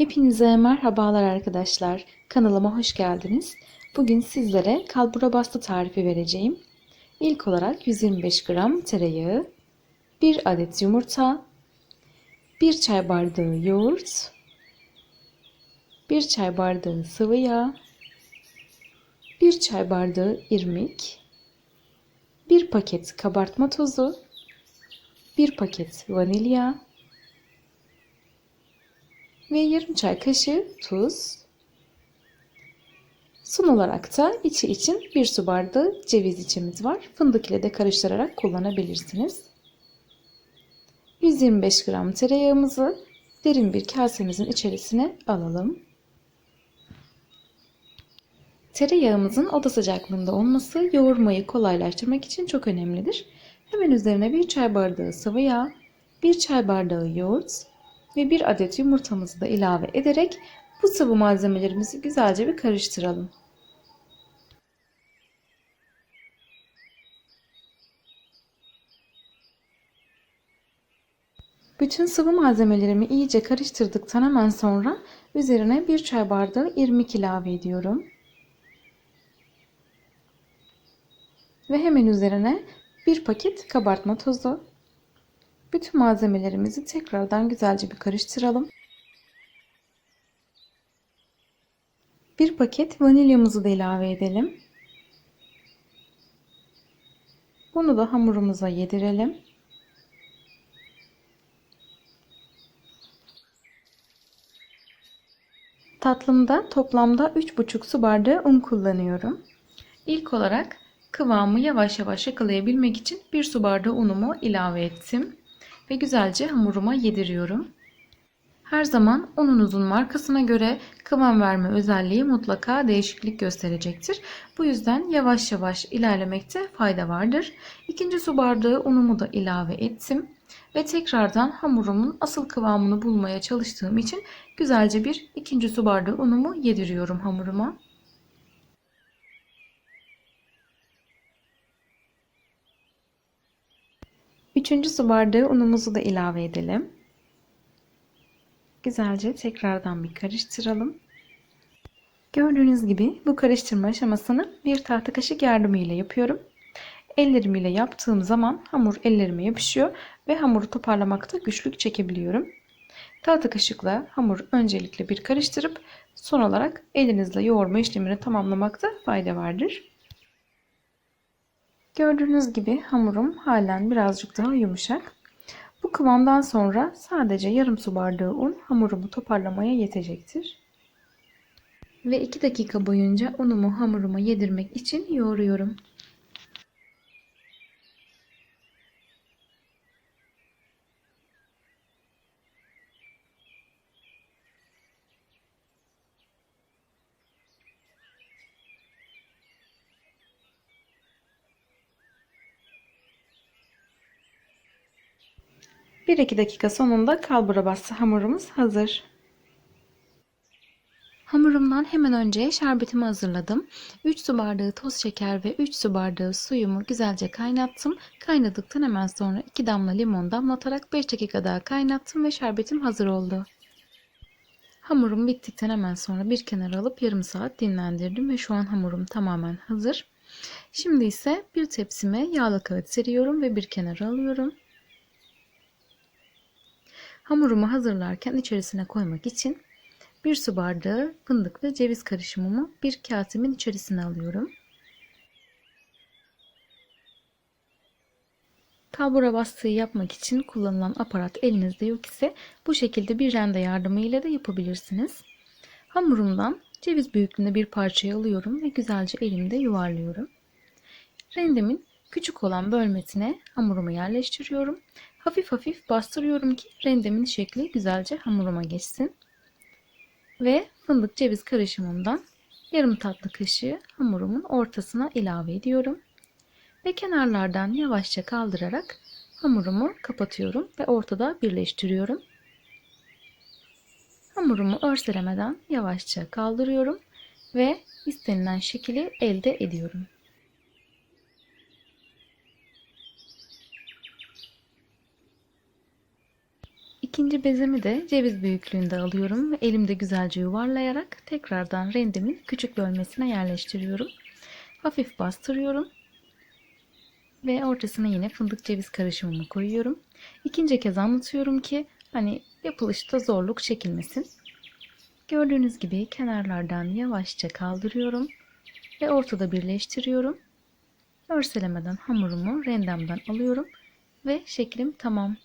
Hepinize merhabalar arkadaşlar. Kanalıma hoş geldiniz. Bugün sizlere kalbura bastı tarifi vereceğim. İlk olarak 125 gram tereyağı, 1 adet yumurta, 1 çay bardağı yoğurt, 1 çay bardağı sıvı yağ, 1 çay bardağı irmik, 1 paket kabartma tozu, 1 paket vanilya, ve yarım çay kaşığı tuz. Son olarak da içi için bir su bardağı ceviz içimiz var. Fındık ile de karıştırarak kullanabilirsiniz. 125 gram tereyağımızı derin bir kasemizin içerisine alalım. Tereyağımızın oda sıcaklığında olması yoğurmayı kolaylaştırmak için çok önemlidir. Hemen üzerine bir çay bardağı sıvı yağ, bir çay bardağı yoğurt ve bir adet yumurtamızı da ilave ederek bu sıvı malzemelerimizi güzelce bir karıştıralım. Bütün sıvı malzemelerimi iyice karıştırdıktan hemen sonra üzerine bir çay bardağı irmik ilave ediyorum. Ve hemen üzerine bir paket kabartma tozu bütün malzemelerimizi tekrardan güzelce bir karıştıralım. Bir paket vanilyamızı da ilave edelim. Bunu da hamurumuza yedirelim. Tatlımda toplamda 3,5 su bardağı un kullanıyorum. İlk olarak kıvamı yavaş yavaş yakalayabilmek için 1 su bardağı unumu ilave ettim ve güzelce hamuruma yediriyorum. Her zaman ununuzun markasına göre kıvam verme özelliği mutlaka değişiklik gösterecektir. Bu yüzden yavaş yavaş ilerlemekte fayda vardır. İkinci su bardağı unumu da ilave ettim. Ve tekrardan hamurumun asıl kıvamını bulmaya çalıştığım için güzelce bir ikinci su bardağı unumu yediriyorum hamuruma. Üçüncü su bardağı unumuzu da ilave edelim. Güzelce tekrardan bir karıştıralım. Gördüğünüz gibi bu karıştırma aşamasını bir tahta kaşık yardımıyla yapıyorum. Ellerim ile yaptığım zaman hamur ellerime yapışıyor ve hamuru toparlamakta güçlük çekebiliyorum. Tahta kaşıkla hamur öncelikle bir karıştırıp son olarak elinizle yoğurma işlemini tamamlamakta fayda vardır. Gördüğünüz gibi hamurum halen birazcık daha yumuşak. Bu kıvamdan sonra sadece yarım su bardağı un hamurumu toparlamaya yetecektir. Ve 2 dakika boyunca unumu hamuruma yedirmek için yoğuruyorum. Bir iki dakika sonunda kalbura bastı hamurumuz hazır. Hamurumdan hemen önce şerbetimi hazırladım. 3 su bardağı toz şeker ve 3 su bardağı suyumu güzelce kaynattım. Kaynadıktan hemen sonra 2 damla limon damlatarak 5 dakika daha kaynattım ve şerbetim hazır oldu. Hamurum bittikten hemen sonra bir kenara alıp yarım saat dinlendirdim ve şu an hamurum tamamen hazır. Şimdi ise bir tepsime yağlı kağıt seriyorum ve bir kenara alıyorum. Hamurumu hazırlarken içerisine koymak için bir su bardağı fındık ve ceviz karışımımı bir kasemin içerisine alıyorum. Kalbura bastığı yapmak için kullanılan aparat elinizde yok ise bu şekilde bir rende yardımıyla da yapabilirsiniz. Hamurumdan ceviz büyüklüğünde bir parçayı alıyorum ve güzelce elimde yuvarlıyorum. Rendemin küçük olan bölmesine hamurumu yerleştiriyorum Hafif hafif bastırıyorum ki rendemin şekli güzelce hamuruma geçsin. Ve fındık ceviz karışımından yarım tatlı kaşığı hamurumun ortasına ilave ediyorum. Ve kenarlardan yavaşça kaldırarak hamurumu kapatıyorum ve ortada birleştiriyorum. Hamurumu örselemeden yavaşça kaldırıyorum ve istenilen şekli elde ediyorum. İkinci bezemi de ceviz büyüklüğünde alıyorum elimde güzelce yuvarlayarak tekrardan rendemin küçük bölmesine yerleştiriyorum. Hafif bastırıyorum ve ortasına yine fındık ceviz karışımımı koyuyorum. İkinci kez anlatıyorum ki hani yapılışta zorluk çekilmesin. Gördüğünüz gibi kenarlardan yavaşça kaldırıyorum ve ortada birleştiriyorum. Örselemeden hamurumu rendemden alıyorum ve şeklim tamam.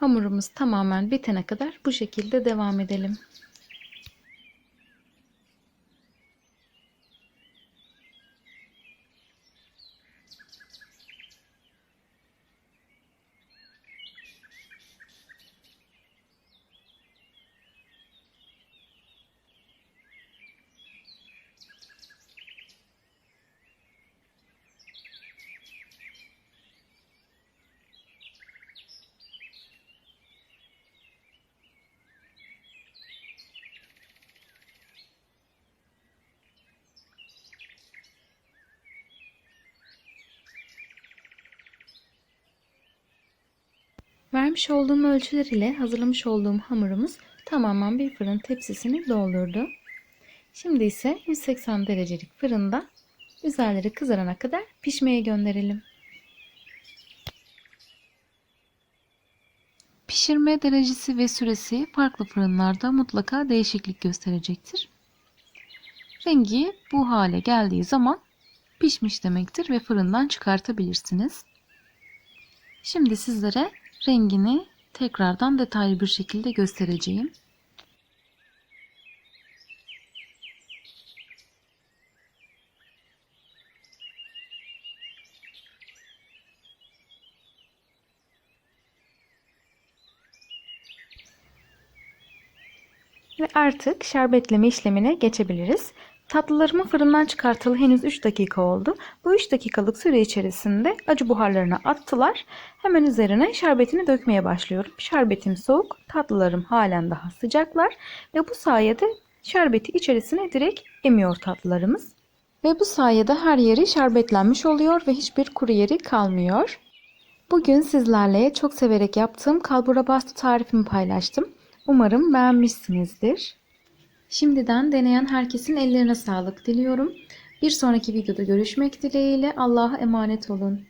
Hamurumuz tamamen bitene kadar bu şekilde devam edelim. Vermiş olduğum ölçüler ile hazırlamış olduğum hamurumuz tamamen bir fırın tepsisini doldurdu. Şimdi ise 180 derecelik fırında üzerleri kızarana kadar pişmeye gönderelim. Pişirme derecesi ve süresi farklı fırınlarda mutlaka değişiklik gösterecektir. Rengi bu hale geldiği zaman pişmiş demektir ve fırından çıkartabilirsiniz. Şimdi sizlere rengini tekrardan detaylı bir şekilde göstereceğim. Ve artık şerbetleme işlemine geçebiliriz. Tatlılarımı fırından çıkartalı henüz 3 dakika oldu. Bu 3 dakikalık süre içerisinde acı buharlarını attılar. Hemen üzerine şerbetini dökmeye başlıyorum. Şerbetim soğuk, tatlılarım halen daha sıcaklar ve bu sayede şerbeti içerisine direkt emiyor tatlılarımız. Ve bu sayede her yeri şerbetlenmiş oluyor ve hiçbir kuru yeri kalmıyor. Bugün sizlerle çok severek yaptığım kalbura bastı tarifimi paylaştım. Umarım beğenmişsinizdir. Şimdiden deneyen herkesin ellerine sağlık diliyorum. Bir sonraki videoda görüşmek dileğiyle Allah'a emanet olun.